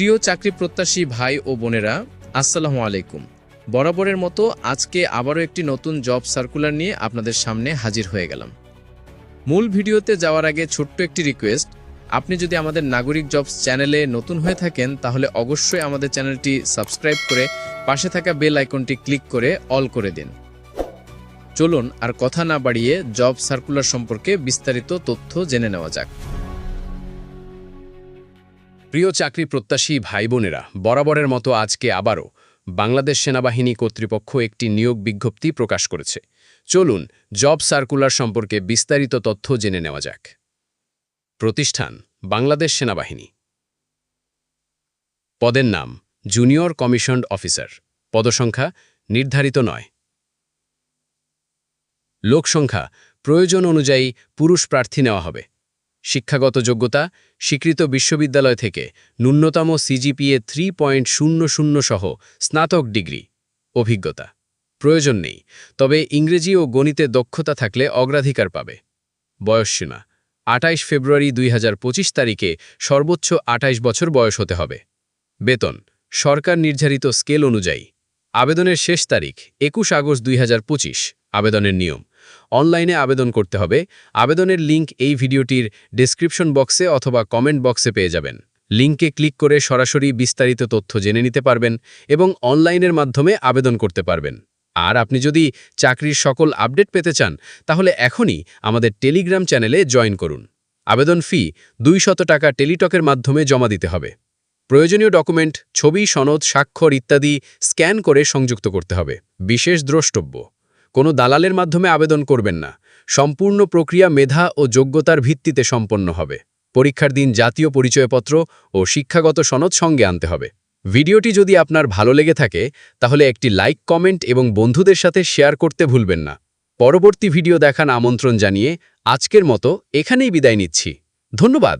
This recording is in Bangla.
প্রিয় চাকরি প্রত্যাশী ভাই ও বোনেরা, আসসালামু আলাইকুম। বরাবরের মতো আজকে আবারও একটি নতুন জব সার্কুলার নিয়ে আপনাদের সামনে হাজির হয়ে গেলাম। মূল ভিডিওতে যাওয়ার আগে ছোট্ট একটি রিকোয়েস্ট, আপনি যদি আমাদের নাগরিক জবস চ্যানেলে নতুন হয়ে থাকেন, তাহলে অবশ্যই আমাদের চ্যানেলটি সাবস্ক্রাইব করে পাশে থাকা বেল আইকনটি ক্লিক করে অল করে দিন। চলুন আর কথা না বাড়িয়ে জব সার্কুলার সম্পর্কে বিস্তারিত তথ্য জেনে নেওয়া যাক। প্রিয় চাকরি প্রত্যাশী ভাই বোনেরা বরাবরের মতো আজকে আবারও বাংলাদেশ সেনাবাহিনী কর্তৃপক্ষ একটি নিয়োগ বিজ্ঞপ্তি প্রকাশ করেছে। চলুন জব সার্কুলার সম্পর্কে বিস্তারিত তথ্য জেনে নেওয়া যাক। প্রতিষ্ঠান, বাংলাদেশ সেনাবাহিনী। পদের নাম, জুনিয়র কমিশনড অফিসার। পদসংখ্যা, নির্ধারিত নয়। লোকসংখ্যা, প্রয়োজন অনুযায়ী পুরুষ প্রার্থী নেওয়া হবে। শিক্ষাগত যোগ্যতা স্বীকৃত বিশ্ববিদ্যালয় থেকে ন্যূনতম সিজিপিএ থ্রি পয়েন্ট শূন্য শূন্য সহ স্নাতক ডিগ্রি। অভিজ্ঞতা। প্রয়োজন নেই, তবে ইংরেজি ও গণিতে দক্ষতা থাকলে অগ্রাধিকার পাবে। বয়সসীমা আটাইশ ফেব্রুয়ারি দুই হাজার পঁচিশ তারিখে সর্বোচ্চ আটাইশ বছর বয়স হতে হবে। বেতন, সরকার নির্ধারিত স্কেল অনুযায়ী। আবেদনের শেষ তারিখ, একুশ আগস্ট দুই হাজার পঁচিশ। আবেদনের নিয়ম। অনলাইনে আবেদন করতে হবে। আবেদনের লিংক এই ভিডিওটির ডেসক্রিপশন বক্সে অথবা কমেন্ট বক্সে পেয়ে যাবেন। লিংকে ক্লিক করে সরাসরি বিস্তারিত তথ্য জেনে নিতে পারবেন এবং অনলাইনের মাধ্যমে আবেদন করতে পারবেন। আর আপনি যদি চাকরির সকল আপডেট পেতে চান, তাহলে এখনই আমাদের টেলিগ্রাম চ্যানেলে জয়েন করুন। আবেদন ফি দুই শত টাকা টেলিটকের মাধ্যমে জমা দিতে হবে। প্রয়োজনীয় ডকুমেন্ট, ছবি, সনদ, স্বাক্ষর ইত্যাদি স্ক্যান করে সংযুক্ত করতে হবে। বিশেষ দ্রষ্টব্য। কোনো দালালের মাধ্যমে আবেদন করবেন না। সম্পূর্ণ প্রক্রিয়া মেধা ও যোগ্যতার ভিত্তিতে সম্পন্ন হবে। পরীক্ষার দিন জাতীয় পরিচয়পত্র ও শিক্ষাগত সনদ সঙ্গে আনতে হবে। ভিডিওটি যদি আপনার ভালো লেগে থাকে, তাহলে একটি লাইক, কমেন্ট এবং বন্ধুদের সাথে শেয়ার করতে ভুলবেন না। পরবর্তী ভিডিও দেখান আমন্ত্রণ জানিয়ে আজকের মতো এখানেই বিদায় নিচ্ছি। ধন্যবাদ।